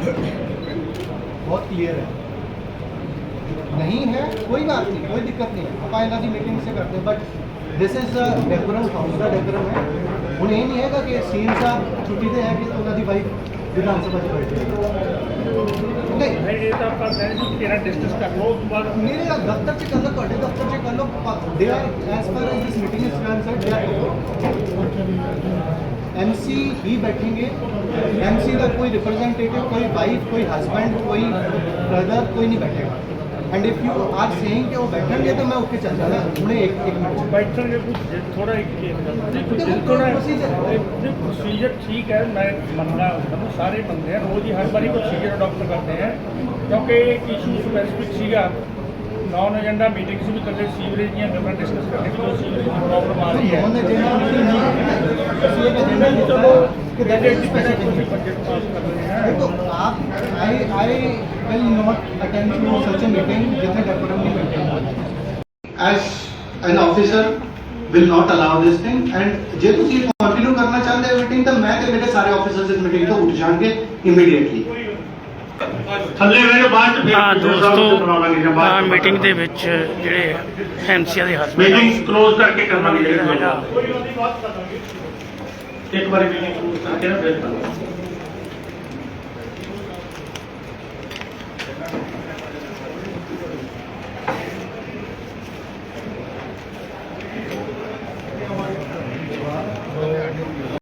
बहुत क्लियर है। नहीं है कोई बात नहीं कोई दिक्कत नहीं है। आप आइंदा मीटिंग से करते हैं but this is decorum house का डेकोरम है। हूँ यही नहीं है कि सीएम साहब छुट्टी दे तो है कि उन्होंने तो भाई विधानसभा च बैठे मेरे दफ्तर च कर लो थोड़े दफ्तर च कर लो they are as far as this meeting is concern they are MC ही बैठेंगे। एमसी का कोई रिप्रेजेंटेटिव कोई वाइफ कोई हस्बैंड कोई ब्रदर कोई नहीं बैठेगा। And if you are saying कि वो बैठेंगे तो मैं उसके चल ना उन्हें एक एक मिनट बैठेंगे कुछ थोड़ा एक तो तो थोड़ा प्रोसीजर प्रोसीजर ठीक है मैं मानना मतलब सारे बंदे हैं रोज ही हर बारी प्रोसीजर अडॉप्ट करते हैं। क्योंकि एक इशू स्पेसिफिक सीगा नॉन एजेंडा मीटिंग्स भी करते सीवरेज या गवर्नमेंट डिस्कस करते हैं प्रॉब्लम आ रही है। तो कि that is specific budget pass ਕਰ ਰਹੇ ਆ देखो आप I I will not attend to such a meeting जिथे डेकोरम नहीं maintain as an officer will not allow this thing and ਜੇ ਤੁਸੀਂ ਕੰਟੀਨਿਊ ਕਰਨਾ ਚਾਹੁੰਦੇ ਹੋ ਮੀਟਿੰਗ ਤਾਂ ਮੈਂ ਤੇ ਮੇਰੇ ਸਾਰੇ ਆਫੀਸਰਸ ਇਸ ਮੀਟਿੰਗ ਤੋਂ ਉੱਠ ਜਾਣਗੇ ਇਮੀਡੀਏਟਲੀ ਥੱਲੇ ਬਹਿ ਜਾਓ ਬਾਅਦ ਚ ਫਿਰ ਹਾਂ ਦੂਜੇ ਸਾਹਿਬ ਨੂੰ ਦੋਸਤੋ ਸੁਣਾਵਾਂਗੇ ਜਾਂ ਬਾਅਦ ਹਾਂ ਚ ਮੀਟਿੰਗ ਦੇ ਵਿੱਚ ਜਿਹੜੇ ਐਮਸੀਆ ਦੇ ਹਸਬੰਡ ਮੀਟਿੰਗ ਕਲੋਜ਼ ਕਰਕੇ ਕਰਨਾ ਜਿਹੜਾ ਹੈਗਾ टेक बारे में प्रयत्न